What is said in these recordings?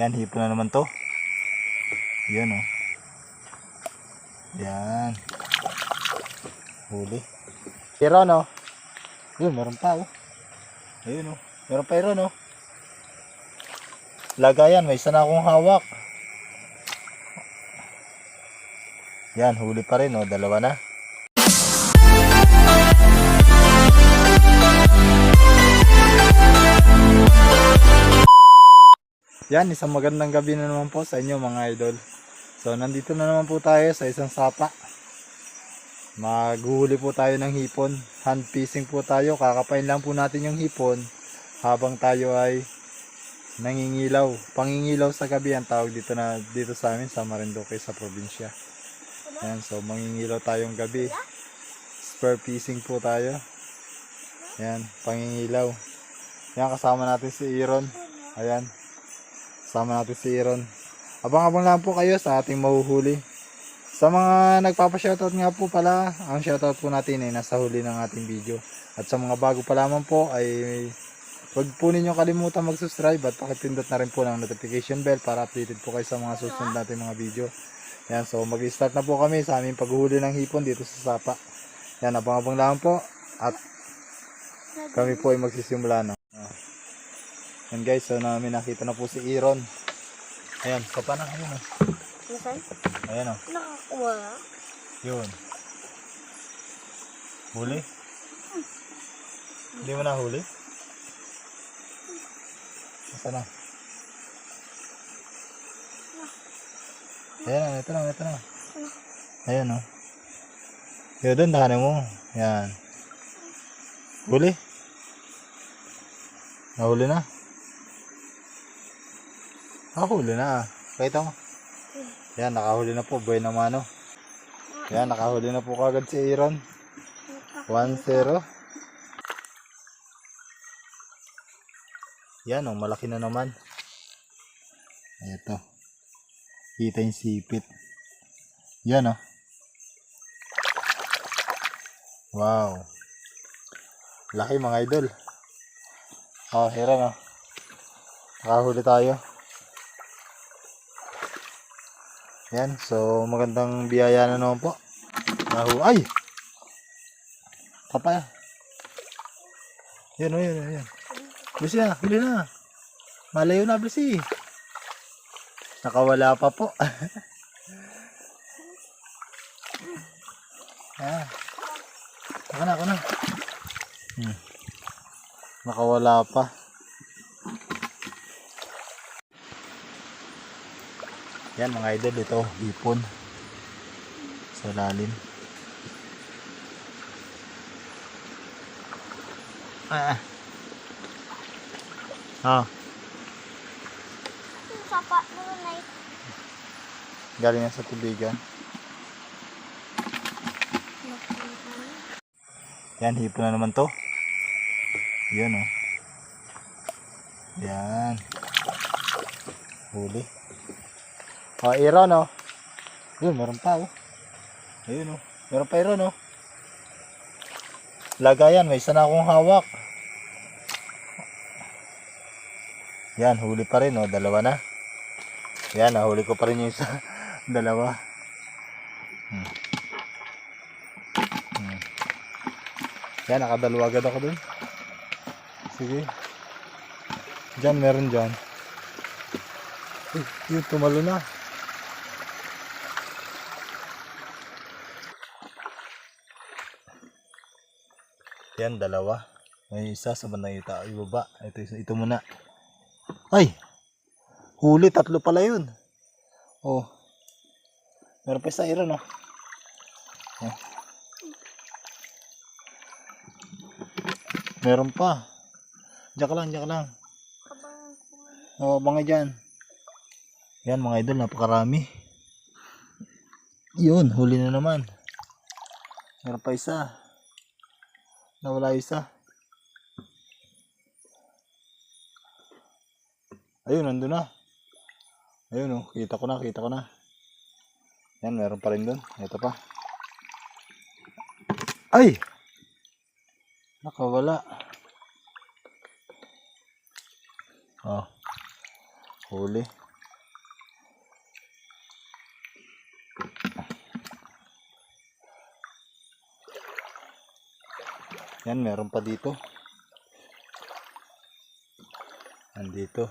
Yan, hipo na naman to. Yan oh. Yan. Huli. Pero no. Yun, meron pa oh. Ayun oh. Meron pa yun oh. Lagayan, may isa na akong hawak. Yan, huli pa rin oh. Dalawa na. Yan, isang magandang gabi na naman po sa inyo mga idol. So, nandito na naman po tayo sa isang sapa. Maghuhuli po tayo ng hipon. Hand fishing po tayo. Kakapain lang po natin yung hipon habang tayo ay nangingilaw. Pangingilaw sa gabi ang tawag dito na dito sa amin sa Marinduque sa probinsya. Yan, so mangingilaw tayong gabi. Spur fishing po tayo. Yan, pangingilaw. Yan, kasama natin si Iron. Ayan. Kasama natin si Iron. Abang-abang lang po kayo sa ating mahuhuli. Sa mga nagpapa-shoutout nga po pala, ang shoutout po natin ay nasa huli ng ating video. At sa mga bago pa lamang po ay huwag po ninyo kalimutan mag-subscribe at pakipindot na rin po ng notification bell para updated po kayo sa mga susunod natin mga video. Yan, so mag-start na po kami sa aming paghuhuli ng hipon dito sa Sapa. Yan, abang-abang lang po at kami po ay magsisimula na. Yan guys, so namin nakita na po si Iron. Ayan, kapa na. Ayan, oh. Nasaan? Ayan oh. Nakakuha. Yun. Huli? Hindi mo na huli? Asa na? Ayan, ito na, ito na. Ayan, oh. Yun, doon, daanan mo. Yan. Huli? Nahuli na? Ah, huli na ah. Kahit mo. Yan, nakahuli na po. Buhay na mano. Yan, nakahuli na po kagad si Aaron. 1-0. Yan, oh, malaki na naman. Ito. Kita yung sipit. Yan, oh. Wow. Laki mga idol. Oh, Aaron, oh. Nakahuli tayo. Yan, so magandang biyaya na naman po. Nahu ay! Papaya. Yan o, yan, yan. Blisi na, huli na. Malayo na, Blisi. Nakawala pa po. ah. Ako na, ako na. Hmm. Nakawala pa. Yan mga idol, ito, ipon. Sa lalim. Ah. Ah, Yung sapa naman ay galing yan sa tubigan. Yan, hipon na naman to. Yan oh. Yan. Huli. Oh, Aaron oh. Yun, meron pa oh. Ayun oh. Meron pa Aaron oh. Lagayan, may isa na akong hawak. Yan, huli pa rin oh. Dalawa na. Yan, nahuli ko pa rin yung isa. Dalawa. Hmm. Hmm. Yan, nakadalawa agad ako dun. Sige. Diyan, meron dyan. Uy, yun, tumalo na. Yan, dalawa. May isa sa bandang ita, ibaba. Ito, ito muna. Ay! Huli, tatlo pala yun. Oh. Meron pa isa, Aaron, oh. oh. Meron pa. Diyan ka lang, diyan ka lang. kabang Oo, mga dyan. Yan mga idol, napakarami. Yun, huli na naman. Meron pa isa. Nawala isa. Ayun, nandun na. Ayun oh, kita ko na, kita ko na. Yan, meron pa rin dun. Ito pa. Ay! Nakawala. Oh. Huli. Yan, meron pa dito. Nandito.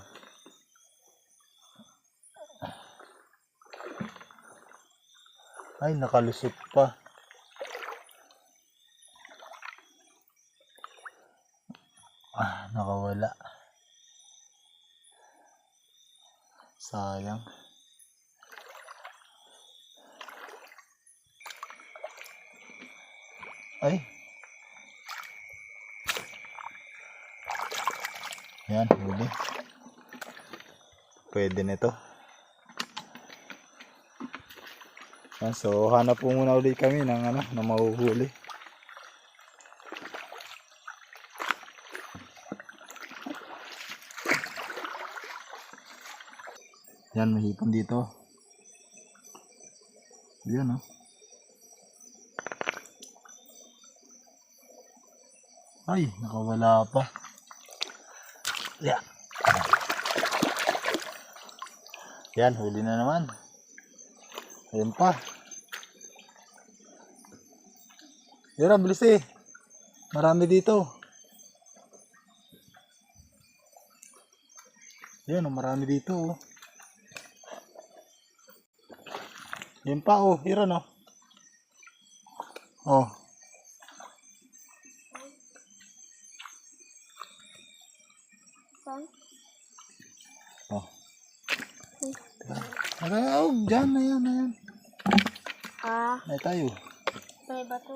Ay, nakalusot pa. Ah, nakawala. Sayang. Ay. Yan, huli. Pwede nito. Yan, so hanap po muna ulit kami ng ano, na mahuhuli. Yan, may dito. Yan, oh. Ay, nakawala pa. Yeah. Yan, huli na naman. Ayun pa. Yara, bilis eh. Marami dito. Yan, oh, marami dito. Oh. Yan pa, oh. Yara, no. Oh. Saan? Oh. Tara, oh, dyan, ayan, ayan. Ah, Ay, tayo. may bato.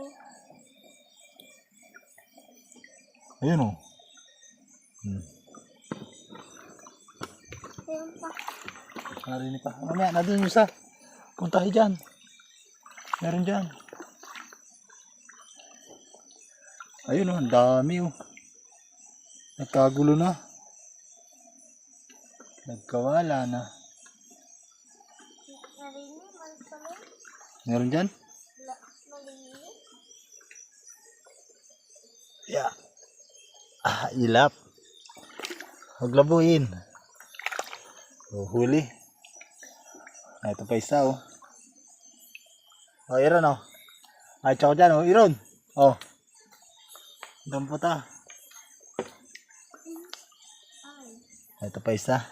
Ayun, oh. Hmm. Meron pa. Narinig pa. Mamaya, nandun yung isa. Punta kayo dyan. Meron dyan. Ayun oh, ang dami oh. Nagkagulo na. Nagkawala na. Meron dyan? Yeah. Ah, ilap. Maglabuin. Oh, huli. Ah, ito pa isa oh. Oh, Iron oh. Ay, tsaka dyan oh, Iron. Oh. Dampo ta. Ay, Ito pa isa.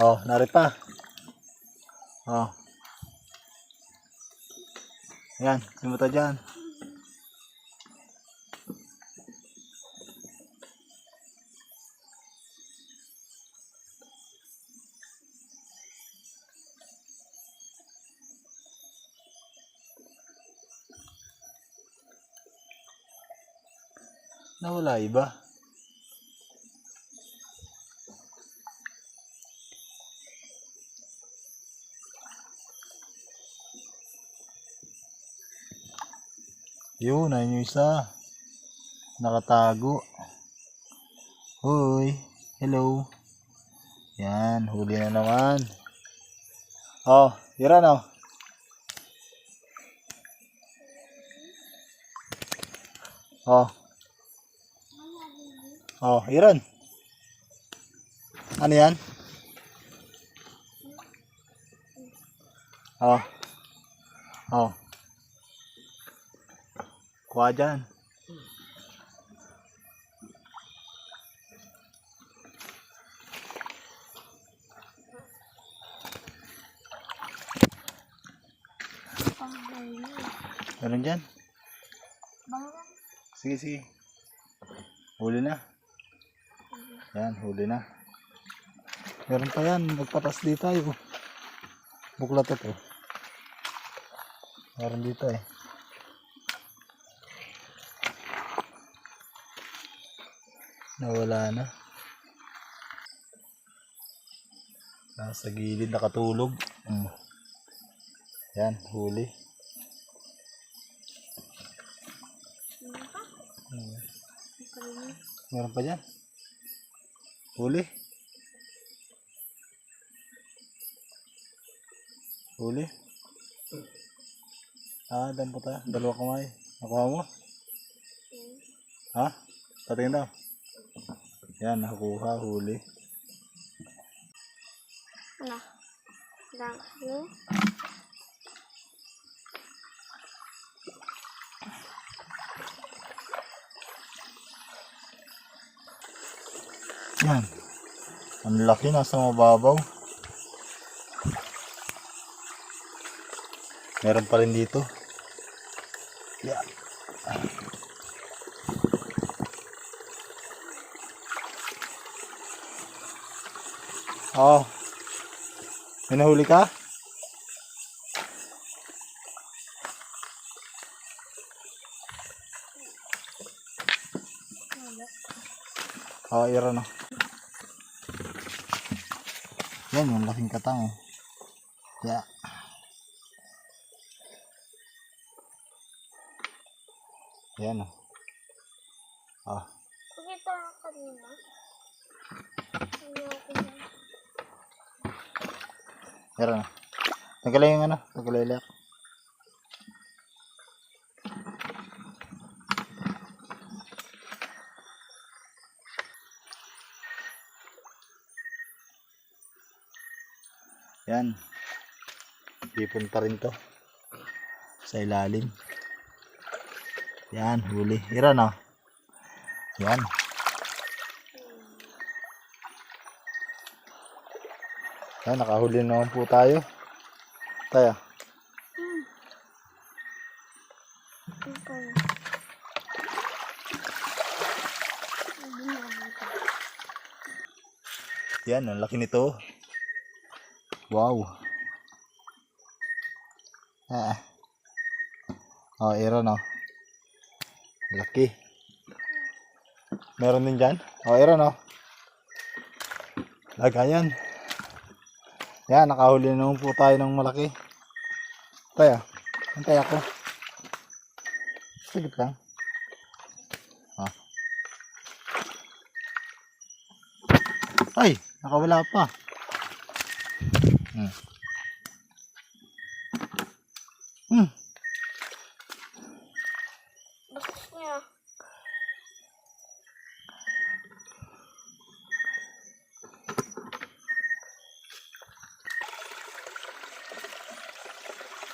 Oh, nari pa. Oh. Yan, simuta dyan. Nawala iba. Yun, ayun yung isa. Nakatago. Hoy, hello. Yan, huli na naman. Oh, yara na. Oh. Oh, Iran. Ano yan? Oh. Oh. Kuha dyan. Meron dyan. Sige, sige. Huli na. Yan, huli na. Meron pa yan. Magpatas dito tayo. Buklat ito. Meron dito eh. Nawala na. Nasa gilid nakatulog. Mm. Yan, huli. Meron pa dyan. Huli. Huli. Ah, dan po tayo. Dalawa kamay. Nakuha mo? Ha? Patingin daw. Yan, nakuha. Huli. Ano? Lang. Yung? Yan. Ang laki nasa mababaw. Meron pa rin dito. Yan. Oh. May nahuli ka? Oh, iro na. Yan, yung laking katang. oh. Yeah. Yan oh. Ah, Pakita ka kanina. Ayoko na. Tanggalay yung ano, tanggalay lang. Yan. Ipon pa rin to. Sa ilalim. Yan, huli. Ira na. Yan. Yan, nakahuli naman po tayo. Tayo. Yan, ang laki nito. Wow. Ah. Oh, iro no. Laki. Meron din dyan. Oh, iro no. Lagayan. Yan, nakahuli naman po tayo ng malaki. Tayo. Antay ako. Sigit lang. Ah. Ay, nakawala pa. Hmm. Bastos niya.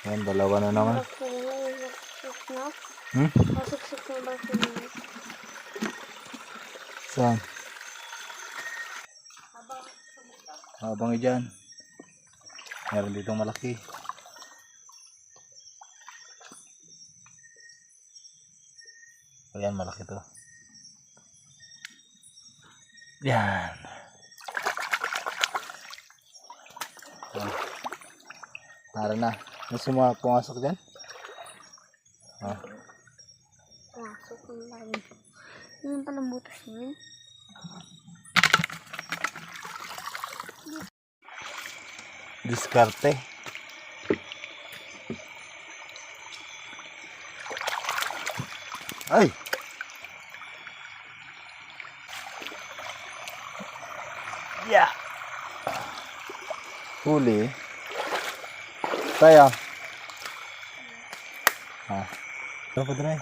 Yan, dalawa na naman. Hmm? Saan? Habang dyan. Meron ditong malaki. Ayan, malaki to. Yan. Tara na. May suma pumasok dyan? Ah, ko na rin. Yun pala butas niya. yun. diskarte. Ay! Yeah! Huli. Tayo. Ah. Ito pa dre.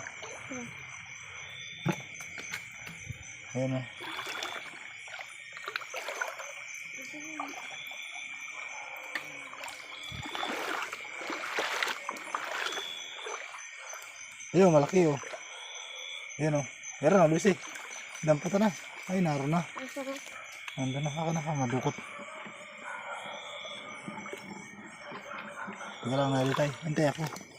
Ayan o. Ayun, malaki oh. Ayun oh. Meron na, Lucy. Damputan na. Ay, naroon na. Nandun na ka na ka, madukot. Teka lang, nalitay. Hintay ako.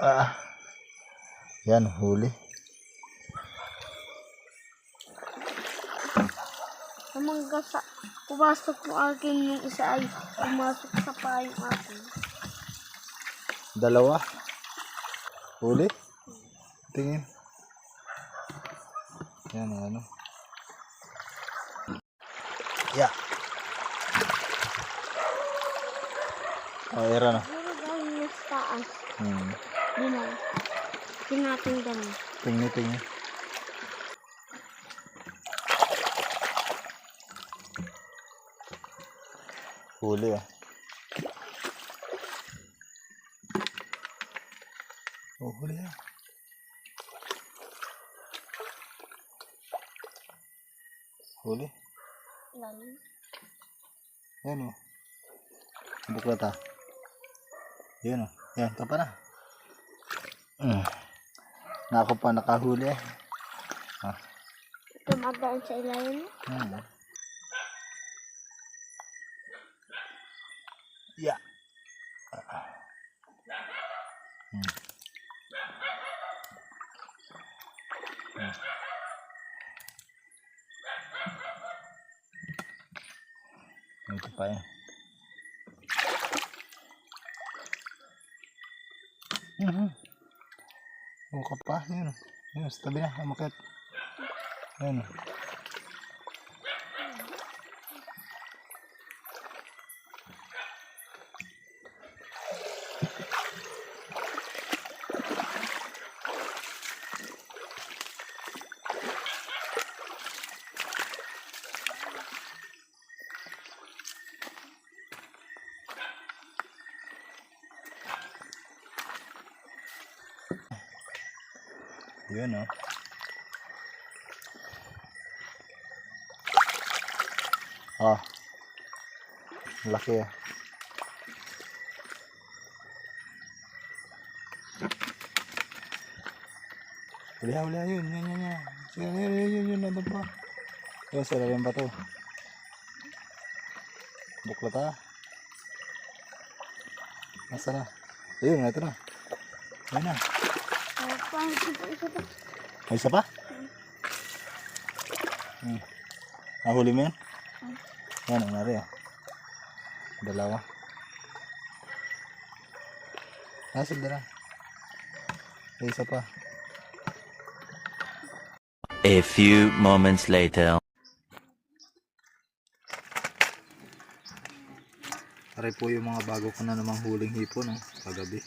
Ah. Yan, huli. Namangga sa... Pumasok po akin yung isa ay pumasok sa payong akin. Dalawa. Huli. Tingin. Yan, ano. Yeah. Oh, era na. Hmm. Tinatinggan mo. Tingni, tingni. Huli ah. Oh, huli ah. Huli. Lalim. Yan oh. Buklat ah. Yan oh. Yan, ito pa na. Mm. Na ako pa nakahuli. Tumadaan sa ilalim. Hmm. Yeah. Hmm. Hmm. Ito pa yan. Mhm. Buka pa. Yun. Yun, sa tabi na. Umakit. Yun. Yun, oh. Ah. Laki ah. Huli ha, yun, yun, yun, yun. Sige, yun, yun, yun, yun, nandun pa. Yun, sa lalim ba to? Buklat ha. Nasa na? Ayun, ito na. Ayun na. Ay, parang isa pa, isa pa. May isa pa? Hmm. Nahuli mo yan? Yan, ang nari ah. Dalawa. Nasa dala. May isa pa. A few moments later. Aray po yung mga bago ko na namang huling hipon, no? Kagabi.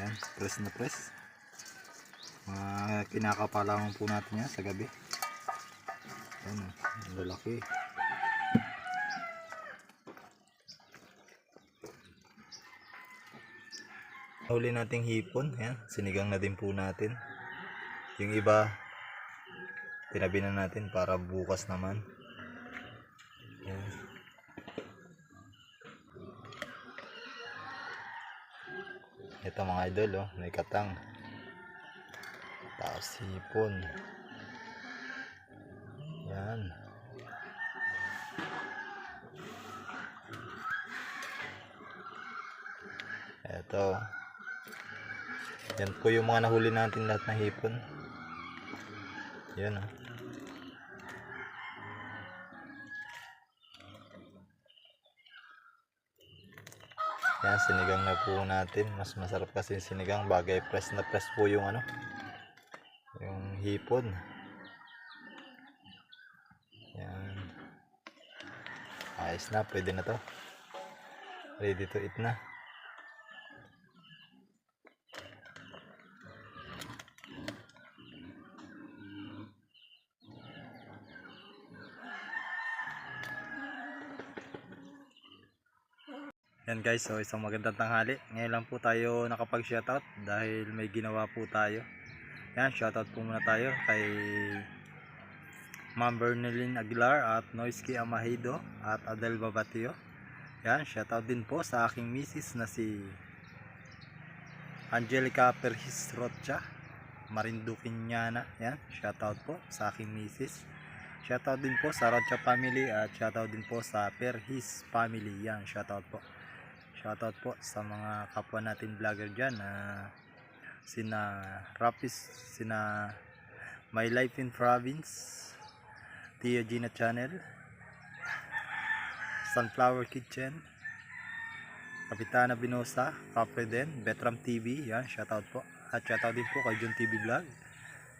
Yan, press na press. Mga kinakapalangan po natin yan sa gabi. Yan, ang lalaki. Huli nating hipon, yan, sinigang na din po natin. Yung iba, tinabi na natin para bukas naman. Yan. Ito mga idol, oh, may katang. Tapos hipon. Yan. Ito. Yan po yung mga nahuli natin lahat na hipon. Yan oh. Yan, sinigang na po natin. Mas masarap kasi sinigang. Bagay press na press po yung ano. Hipon. Yan. Ayos na. Pwede na to. Ready to eat na. Yan guys, so isang magandang tanghali. Ngayon lang po tayo nakapag-shoutout dahil may ginawa po tayo. Yan, shoutout po muna tayo kay Ma'am Bernalyn Aguilar at Noisky Amahido at Adel Babatio. Yan, shoutout din po sa aking misis na si Angelica Perhis Rocha Marinduqueñana. Yan, shoutout po sa aking misis. Shoutout din po sa Rocha family at shoutout din po sa Perhis family. Yan, shoutout po. Shoutout po sa mga kapwa natin vlogger dyan na sina Rapis, sina My Life in Province, Tia Gina Channel, Sunflower Kitchen, Kapitana Binosa, Kapre din, Betram TV, yan, shoutout po. At shoutout din po kay John TV Vlog.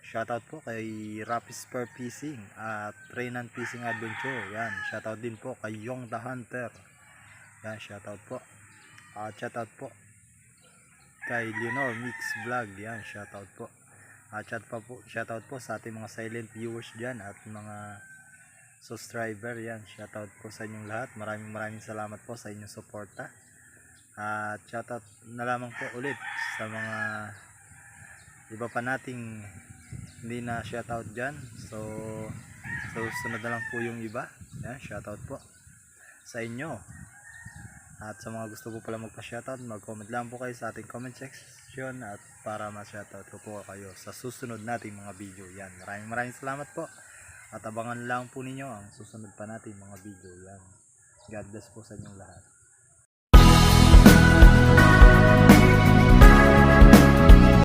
Shoutout po kay Rapis Per Fishing at Trainan Fishing Adventure. Yan, shoutout din po kay Yong the Hunter. Yan, shoutout po. At shoutout po kay Leonor Mix Vlog. Yan, shoutout po. At shout pa po, shoutout po sa ating mga silent viewers dyan at mga subscriber. Yan, shoutout po sa inyong lahat. Maraming maraming salamat po sa inyong suporta. At shoutout na lamang po ulit sa mga iba pa nating hindi na shoutout dyan. So, so sunod na lang po yung iba. Yan, shoutout po sa inyo. At sa mga gusto po pala magpa-shoutout, mag-comment lang po kayo sa ating comment section at para ma-shoutout ko po kayo sa susunod nating mga video. Yan, maraming maraming salamat po. At abangan lang po ninyo ang susunod pa nating mga video. Yan. God bless po sa inyong lahat.